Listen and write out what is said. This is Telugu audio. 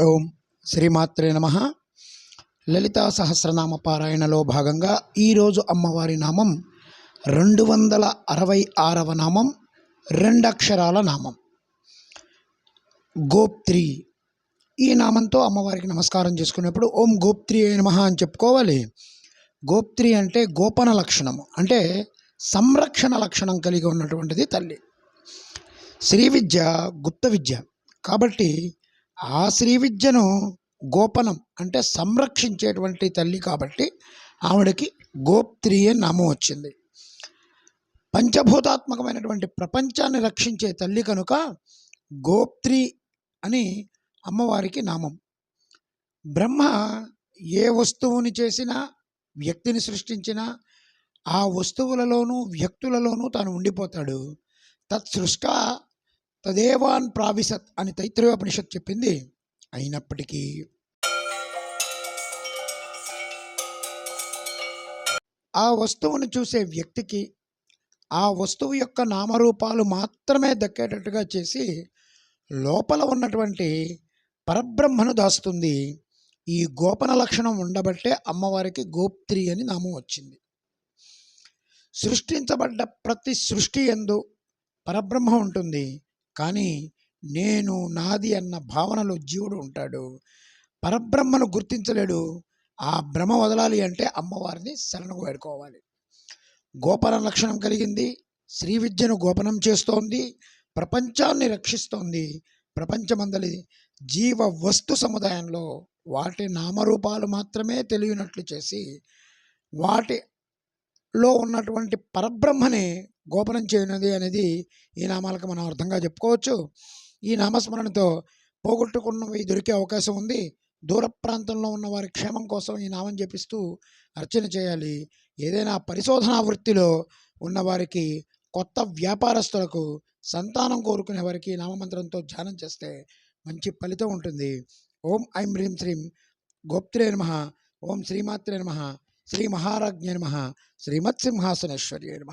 ఓం శ్రీమాత్రే నమ. లలితా సహస్రనామ పారాయణలో భాగంగా ఈరోజు అమ్మవారి నామం రెండు వందల అరవై ఆరవ నామం రెండక్షరాల నామం. గోప్త్రి. ఈ నామంతో అమ్మవారికి నమస్కారం చేసుకునేప్పుడు ఓం గోప్త్రి నమ అని చెప్పుకోవాలి. గోప్త్రి అంటే గోపన లక్షణము అంటే సంరక్షణ లక్షణం కలిగి ఉన్నటువంటిది తల్లి. శ్రీ విద్య గుప్త విద్య. కాబట్టి ఆ శ్రీ విద్యను గోపనం అంటే సంరక్షించేటువంటి తల్లి కాబట్టి ఆవిడకి గోప్త్రి అని నామం వచ్చింది. పంచభూతాత్మకమైనటువంటి ప్రపంచాన్ని రక్షించే తల్లి కనుక గోప్త్రి అని అమ్మవారికి నామం. బ్రహ్మ ఏ వస్తువుని చేసినా వ్యక్తిని సృష్టించినా ఆ వస్తువులలోనూ వ్యక్తులలోనూ తాను ఉండిపోతాడు. తత్సృష్ట తదేవాన్ ప్రావిశత్ అని తైత్రయోపనిషత్ చెప్పింది. అయినప్పటికీ ఆ వస్తువును చూసే వ్యక్తికి ఆ వస్తువు యొక్క నామరూపాలు మాత్రమే దక్కేటట్టుగా చేసి లోపల ఉన్నటువంటి పరబ్రహ్మను దాస్తుంది. ఈ గోపన లక్షణం ఉండబట్టే అమ్మవారికి గోప్త్రి అని నామం వచ్చింది. సృష్టించబడ్డ ప్రతి సృష్టి ఎందు పరబ్రహ్మ ఉంటుంది. కానీ నేను నాది అన్న భావనలో జీవుడు ఉంటాడు. పరబ్రహ్మను గుర్తించలేడు. ఆ భ్రమ వదలాలి అంటే అమ్మవారిని శరణు వేడుకోవాలి. గోపన లక్షణం కలిగింది. శ్రీ విద్యను గోపనం చేస్తోంది. ప్రపంచాన్ని రక్షిస్తోంది. ప్రపంచమందలి జీవ వస్తు సముదాయంలో వాటి నామరూపాలు మాత్రమే తెలియనట్లు చేసి వాటిలో ఉన్నటువంటి పరబ్రహ్మని గోపనం చేయనది అనేది ఈ నామాలకు మనం అర్థంగా చెప్పుకోవచ్చు. ఈ నామస్మరణతో పోగొట్టుకున్నవి దొరికే అవకాశం ఉంది. దూర ప్రాంతంలో ఉన్న వారి క్షేమం కోసం ఈ నామం జపిస్తూ అర్చన చేయాలి. ఏదైనా పరిశోధనా వృత్తిలో ఉన్నవారికి కొత్త వ్యాపారస్తులకు సంతానం కోరుకునే వారికి నామమంత్రంతో ధ్యానం చేస్తే మంచి ఫలితం ఉంటుంది. ఓం ఐం హ్రీం శ్రీం గోప్త్రే నమ. ఓం శ్రీమాత్రే నమ. శ్రీ మహారాజ్ఞ నమ. శ్రీమత్సింహాసనేశ్వర్య నమ.